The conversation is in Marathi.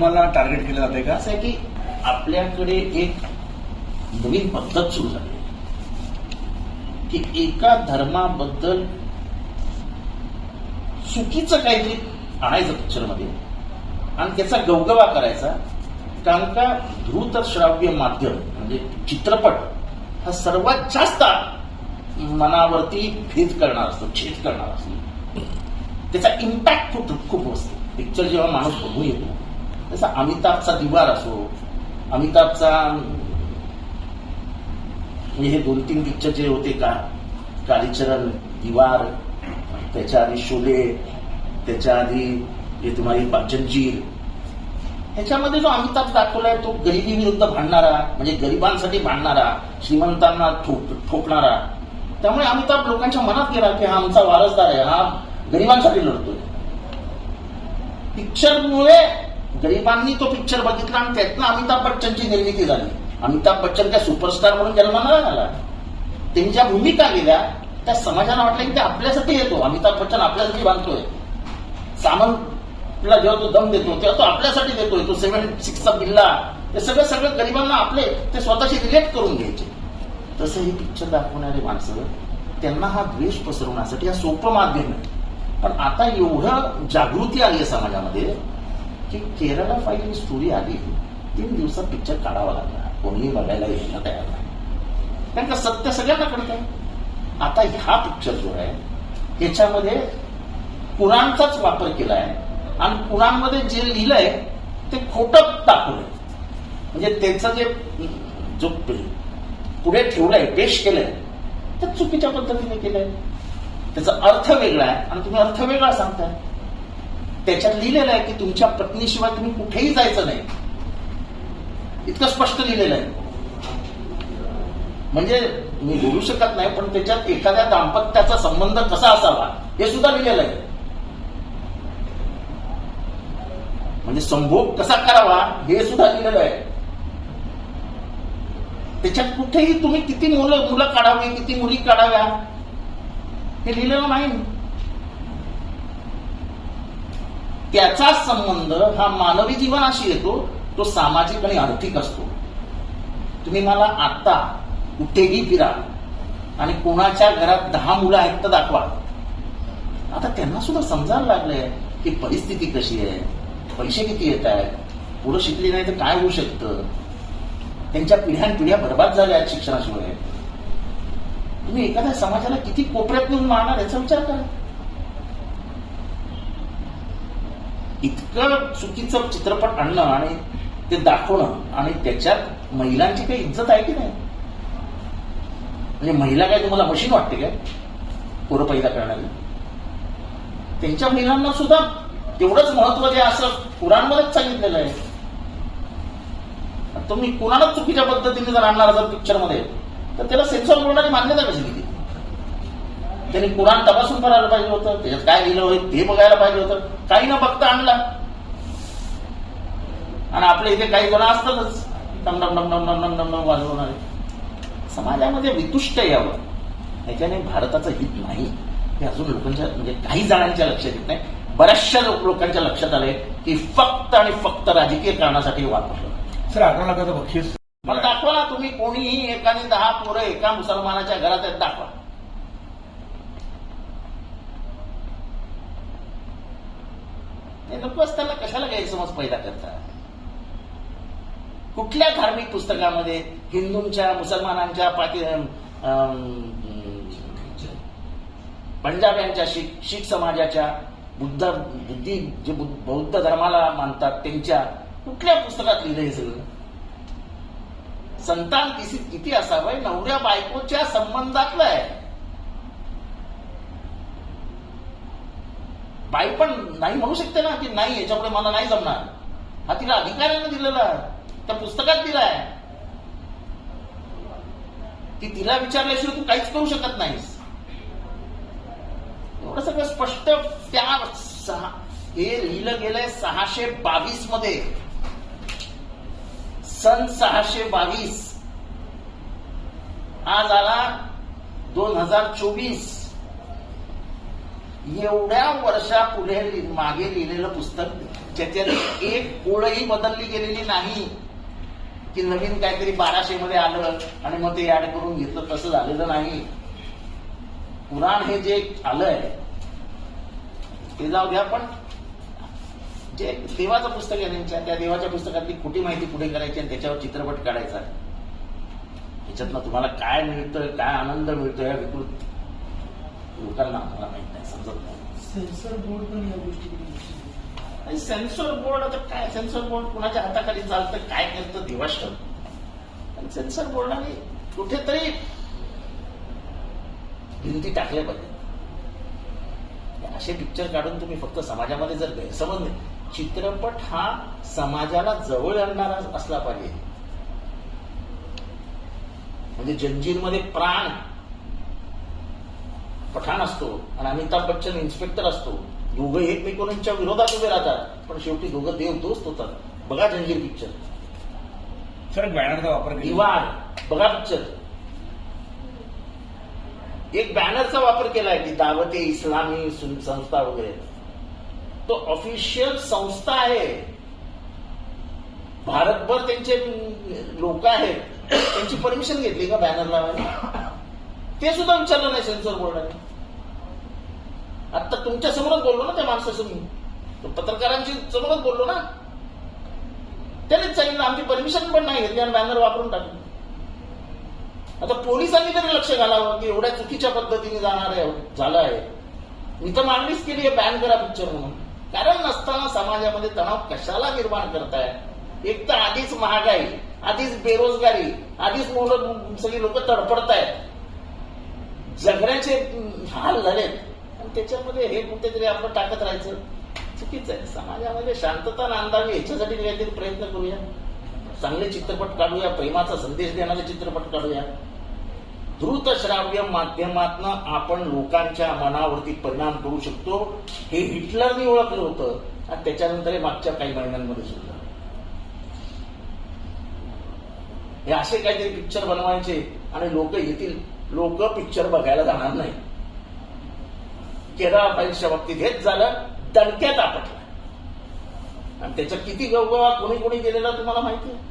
धर्माला टार्गेट केलं जाते का? असं आहे की आपल्याकडे एक नवीन पद्धत सुरू झाली. की एका धर्माबद्दल चुकीचं काहीतरी आणायचं पिक्चरमध्ये आणि त्याचा गवगवा करायचा. कारण का द्रुत श्राव्य माध्यम म्हणजे चित्रपट हा सर्वात जास्त मनावरती भेद करणार असतो छेद करणार असतो. त्याचा इम्पॅक्ट खूप खूप असतो. पिक्चर जेव्हा माणूस बघू येतो जसा अमिताभचा दिवार असो अमिताभचा म्हणजे हे दोन तीन पिक्चर जे होते का कालीचरण दिवार त्याच्या आधी शोले त्याच्या आधी हे तुम्हाला जंजीर ह्याच्यामध्ये जो अमिताभ दाखवलाय तो गरिबी विरुद्ध भांडणारा म्हणजे गरिबांसाठी भांडणारा श्रीमंतांना ठोक ठोकणारा. त्यामुळे अमिताभ लोकांच्या मनात गेला की हा आमचा वारसदार आहे हा गरिबांसाठी लढतोय. पिक्चरमुळे गरिबांनी तो पिक्चर बघितला आणि त्यातनं अमिताभ बच्चनची निर्मिती झाली. अमिताभ बच्चन त्या सुपरस्टार म्हणून जन्माला आला त्यांनी ज्या भूमिका गेल्या त्या समाजाला वाटलं की ते आपल्यासाठी येतो. अमिताभ बच्चन आपल्यासाठी बांधतोय. सामंतला जेव्हा तो दम देतो तेव्हा तो आपल्यासाठी देतोय. तो सेव्हन सिक्सचा बिल्ला. ते सगळं सगळं गरिबांना आपले ते स्वतःशी रिलेट करून घ्यायचे. तसं हे पिक्चर दाखवणारे माणसं त्यांना हा द्वेष पसरवण्यासाठी हा सोपं माध्यम आहे. पण आता एवढं जागृती आली आहे समाजामध्ये की केरळा फाईल ही स्टोरी आली. तीन दिवसात पिक्चर काढावा लागला कोणीही बघायला यायला तयार नाही. कारण का सत्य सगळ्यांना कळतं आता हा पिक्चर जो आहे ह्याच्यामध्ये कुराणचाच वापर केलाय आणि कुराणमध्ये जे लिहिलंय ते खोटं दाखवलंय. म्हणजे त्याचं जे जो पुढे ठेवलंय पेश केलंय ते चुकीच्या पद्धतीने केलंय. त्याचा अर्थ वेगळा आहे आणि तुम्ही अर्थ वेगळा सांगताय. त्याच्यात लिहिलेलं आहे की तुमच्या पत्नीशिवाय तुम्ही कुठेही जायचं नाही. इतकं स्पष्ट लिहिलेलं आहे. म्हणजे मी बोलू शकत नाही पण त्याच्यात एखाद्या दाम्पत्याचा संबंध कसा असावा हे सुद्धा लिहिलेलं आहे. म्हणजे संभोग कसा करावा हे सुद्धा लिहिलेलं आहे. त्याच्यात कुठेही तुम्ही किती मुलं मुलं काढावी किती मुली काढाव्या हे लिहिलेलं नाही. त्याचा संबंध हा मानवी जीवनाशी येतो तो सामाजिक आणि आर्थिक असतो. तुम्ही मला आता कुठेही फिरा आणि कोणाच्या घरात दहा मुलं आहेत तर दाखवा. आता त्यांना सुद्धा समजायला लागलंय की परिस्थिती कशी आहे पैसे किती येत आहेत पुढं शिकली नाही तर काय होऊ शकतं? त्यांच्या पिढ्यान पिढ्या बर्बाद झाल्या आहेत शिक्षणाशिवाय. तुम्ही एखाद्या समाजाला किती कोपऱ्यात नेऊन मारणार याचा विचार करा. इतकं चुकीचं चित्रपट आणणं आणि ते दाखवणं आणि त्याच्यात महिलांची काही इज्जत आहे की नाही? म्हणजे महिला काय तुम्हाला मशीन वाटते काय? पोरं पैदा करणारी? त्यांच्या महिलांना सुद्धा तेवढंच महत्त्व जे असं कुराणमध्येच सांगितलेलं आहे. तुम्ही कुणालाच चुकीच्या पद्धतीने जर आणणार असाल पिक्चरमध्ये तर त्याला सेन्सॉर बोर्डाची मान्यता कशी दिली? त्यांनी कुराण तपासून करायला पाहिजे होतं त्याच्यात काय लिहिलं होईल ते बघायला पाहिजे होतं. काही ना बघता आणला. आणि आपल्या इथे काही जण असतातच. डम डम डम डम डम डम वाजवणारे समाजामध्ये वितुष्ट यावं. याच्याने भारताचं हित नाही. हे अजून लोकांच्या म्हणजे काही जणांच्या लक्षात येत नाही. बऱ्याचशा लोक लोकांच्या लक्षात आले की फक्त आणि फक्त राजकीय कारणासाठी वापरलं सर आठवला लाखाचं बक्षीस मग दाखवा ना तुम्ही कोणीही एकाने दहा पोरं एका मुसलमानाच्या घरात दाखवा. नको असताना कशाला गैरसमज पैदा करता? कुठल्या धार्मिक पुस्तकामध्ये हिंदूंच्या मुसलमानांच्या पाकि पंजाब यांच्या शीख शीख समाजाच्या बुद्ध बुद्धी जे बुद्ध- बौद्ध धर्माला मानतात त्यांच्या कुठल्या पुस्तकात लिहिलं हे सगळं? संतान किती असावं? नवऱ्या बायकोच्या संबंधातलं आहे. बाई पण नाही म्हणू शकते ना की नाही याच्यापुढे मला नाही जमणार. हा तिला अधिकाऱ्याने दिलेला त्या पुस्तकात दिलाय. की तिला विचारल्याशिवाय तू काहीच करू शकत नाहीस. एवढं सगळं स्पष्ट त्या सहा हे लिहिलं गेलंय सहाशे बावीसमध्ये. सन सहाशे बावीस. आज आला दोन हजार चोवीस. एवढ्या वर्षा पुढे मागे लिहिलेलं पुस्तक त्याच्यात एक ओळही बदलली गेलेली नाही. की नवीन काहीतरी बाराशे मध्ये आलं आणि मग ते ऍड करून घेतलं तसं झालेलं नाही. पुराण हे जे आलंय ते जाऊ द्या पण जे देवाचं पुस्तक आहे त्यांच्या त्या देवाच्या पुस्तकातली खोटी माहिती पुढे करायची आणि त्याच्यावर चित्रपट काढायचा. ह्याच्यातनं तुम्हाला काय मिळतं काय आनंद मिळतो या विकृत लोकांना आम्हाला माहीत नाही समजत नाही. सेन्सर बोर्ड पण या गोष्टी आणि सेन्सॉर बोर्ड आता काय? सेन्सॉर बोर्ड कुणाच्या हाताखाली चालतं? काय करतं? दिवाष्ट आणि सेन्सॉर बोर्डाने कुठेतरी भिंती टाकल्या पाहिजे. असे पिक्चर काढून तुम्ही फक्त समाजामध्ये जर गैरसमज नाही चित्रपट हा समाजाला जवळ आणणारा असला पाहिजे. म्हणजे जंजीरमध्ये प्राण पठाण असतो आणि अमिताभ बच्चन इन्स्पेक्टर असतो. दोघं एकमेकांच्या विरोधात उभे राहतात. पण शेवटी दोघं देव दोस्त होतात. बघा जंजीर पिक्चर सर बॅनरचा वापर केला. दिवार बघा पिक्चर एक बॅनरचा वापर केलाय की दावते इस्लामी संस्था वगैरे. तो ऑफिशियल संस्था आहे. भारतभर त्यांचे लोक आहेत. त्यांची परमिशन घेतली का बॅनर लावायला? ते सुद्धा विचारलं नाही सेन्सॉर बोर्डाने आता तुमच्या समोरच बोललो ना त्या माणसाचं मी. पत्रकारांची समोरच बोललो ना. त्यानेच सांगितलं आमची परमिशन पण नाही घेतली आणि बॅनर वापरून टाकली. आता पोलिसांनी तरी लक्ष घालावं की एवढ्या चुकीच्या पद्धतीने जाणार आहे झालं आहे. मी तर मागणीच केली आहे बॅन करा पिक्चर म्हणून. कारण नसताना समाजामध्ये तणाव कशाला निर्माण करताय? एक तर आधीच महागाई आधीच बेरोजगारी आधीच मुलं सगळी लोक तडफडतायत. जगण्याचे हाल झालेत. आणि त्याच्यामध्ये हे कुठेतरी आपण टाकत राहायचं. चुकीचं आहे. समाजामध्ये शांतता नांदावी याच्यासाठी काहीतरी प्रयत्न करूया. चांगले चित्रपट काढूया. प्रेमाचा संदेश देणारे चित्रपट काढूया. द्रुत श्राव्य माध्यमातनं आपण लोकांच्या मनावरती परिणाम करू शकतो. हे हिटलरने ओळखलं होतं. आणि त्याच्यानंतर हे मागच्या काही महिन्यांमध्ये सुद्धा. हे असे काहीतरी पिक्चर बनवायचे आणि लोक येतील. लोक पिक्चर बघायला जाणार नाही. केरळ फाईल्सच्या बाबतीत हेच झालं दणक्यात आपटलं. आणि त्याच्या किती गवगवा कोणी कोणी गेलेला तुम्हाला माहिती आहे?